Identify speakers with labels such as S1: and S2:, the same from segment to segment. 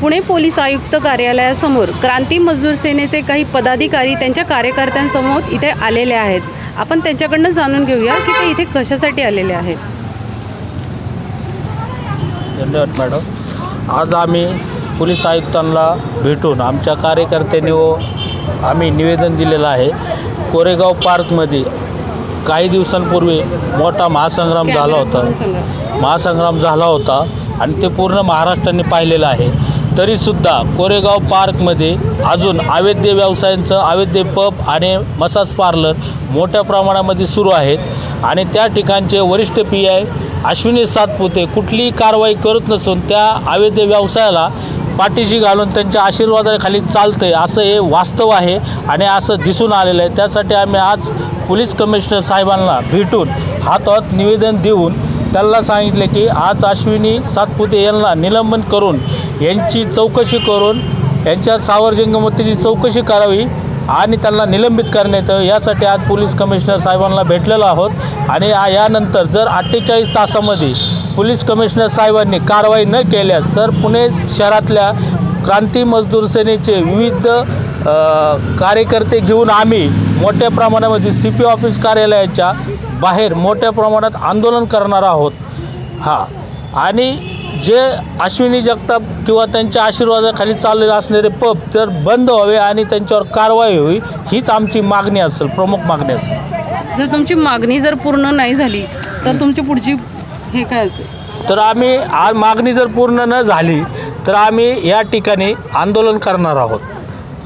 S1: Pune police आयुक्त कार्यालयासमोर क्रांती मजदूर सेनेचे काही पदाधिकारी त्यांच्या कार्यकर्त्यांसमोर इथे आलेले आहेत. आपण त्यांच्याकडनं जाणून घेऊया की ते इथे कशासाठी आलेले आहेत.
S2: धन्यवाद मॅडम. आज आम्ही पोलीस आयुक्तांना भेटून आमच्या कार्यकर्त्यांनी व आम्ही निवेदन दिलेलं आहे. कोरेगाव पार्कमध्ये काही दिवसांपूर्वी मोठा महासंग्राम झाला होता. महासंग्राम झाला होता आणि ते पूर्ण महाराष्ट्राने पाहिलेलं आहे. तरीसुद्धा कोरेगाव पार्कमध्ये अजून अवैध व्यवसायांचं अवैध पब आणि मसाज पार्लर मोठ्या प्रमाणामध्ये सुरू आहेत. आणि त्या ठिकाणचे वरिष्ठ पी आय अश्विनी सातपुते कुठलीही कारवाई करत नसून त्या अवैध व्यवसायाला पाठीशी घालून त्यांच्या आशीर्वादाखाली चालतं आहे असं हे वास्तव आहे आणि असं दिसून आलेलं आहे. त्यासाठी आम्ही आज पोलीस कमिशनर साहेबांना भेटून हातात निवेदन देऊन त्यांना सांगितले की आज अश्विनी सातपुते यांना निलंबन करून यांची चौकशी करून यांच्या सावरजंगमतीची चौकशी करावी आणि त्यांना निलंबित करण्यात यावं यासाठी आज पोलीस कमिशनर साहेबांना भेटलेलो आहोत. आणि यानंतर जर अठ्ठेचाळीस तासामध्ये पोलीस कमिशनर साहेबांनी कारवाई न केल्यास तर पुणे शहरातल्या क्रांती मजदूर सेनेचे विविध कार्यकर्ते घेऊन आम्ही मोठ्या प्रमाणामध्ये सी पी ऑफिस कार्यालयाच्या बाहेर मोठ्या प्रमाणात आंदोलन करणार आहोत. हां. आणि जे अश्विनी जगताप किंवा त्यांच्या आशीर्वादाखाली चाललेले असणारे पब जर बंद व्हावे आणि त्यांच्यावर कारवाई व्हावी हीच आमची मागणी असेल प्रमुख मागणी असेल.
S1: जर तुमची मागणी जर पूर्ण नाही झाली तर तुमची पुढची हे काय असेल?
S2: तर आम्ही आ मागणी जर पूर्ण न झाली तर आम्ही या ठिकाणी आंदोलन करणार आहोत.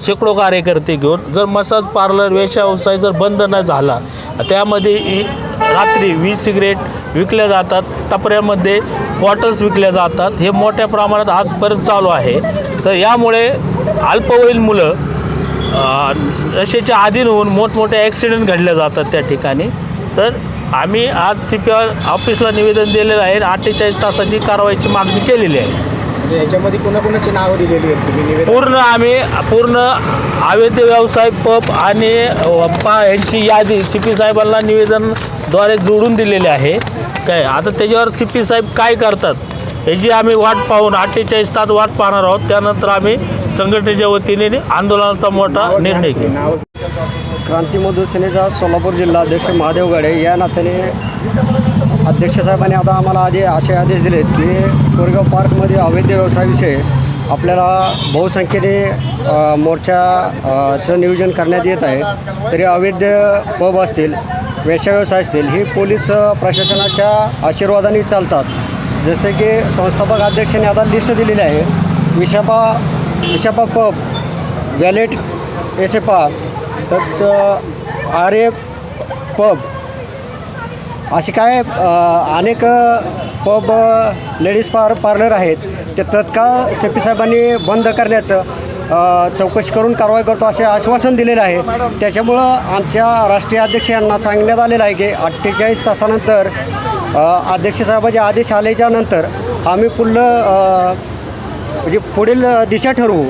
S2: शेकडो कार्यकर्ते घेऊन जर मसाज पार्लर व्यवसाय जर बंद न झाला त्यामध्ये इ- रात्री वीस सिगरेट विकल्या जातात टपऱ्यामध्ये बॉटल्स विकल्या जातात. हे मोठ्या प्रमाणात आजपर्यंत चालू आहे. तर यामुळे अल्पवयीन मुलं अ, नशेच्या अधीन होऊन मोठमोठे ॲक्सिडेंट घडले जातात त्या ठिकाणी. तर आम्ही आज सी पी आर ऑफिसला निवेदन दिलेलं आहे. अठ्ठेचाळीस तासाची कारवाईची मागणी केलेली आहे.
S3: म्हणजे याच्यामध्ये कोणाकोणाची नावं दिलेली आहेत निवेदन?
S2: पूर्ण आम्ही पूर्ण अवैध व्यवसाय पब आणि पा यांची यादी सी पी साहेबांना निवेदनद्वारे जोडून दिलेली आहे. काय आता त्याच्यावर सी पी साहेब काय करतात? याची आम्ही वाट पाहून अठ्ठेचाळीस तास वाट पाहणार आहोत त्यानंतर आम्ही संघटनेच्या वतीने आंदोलनाचा मोठा निर्णय. घेऊ.
S4: क्रांती मजदूर सेनेचा सोलापूर जिल्हा अध्यक्ष महादेव गाडे या नात्याने अध्यक्ष साहेबांनी आता आम्हाला आधी असे आदेश दिलेत की कोरेगाव पार्कमध्ये अवैध व्यवसायाविषयी आपल्याला बहुसंख्येने मोर्चाचं नियोजन करण्यात येत आहे. तरी अवैध पब असतील वेश्याव्यवसाय असतील ही पोलीस प्रशासनाच्या आशीर्वादाने चालतात. जसे की संस्थापक अध्यक्षांनी आता लिस्ट दिलेली आहे. विशापा विशापा पब वॅलेट एसेपा तर आर ए पब असे काय अनेक पब लेडीज पार पार्लर आहेत. ते तत्काळ सी पी साहेबांनी बंद करण्याचं चौकशी करून कारवाई करतो असे आश्वासन दिलेलं आहे. त्याच्यामुळं आमच्या राष्ट्रीय अध्यक्ष यांना सांगण्यात आलेलं आहे की अठ्ठेचाळीस तासानंतर अध्यक्ष साहेबाचे आदेश आल्याच्यानंतर आम्ही पुढलं म्हणजे पुढील दिशा ठरवू.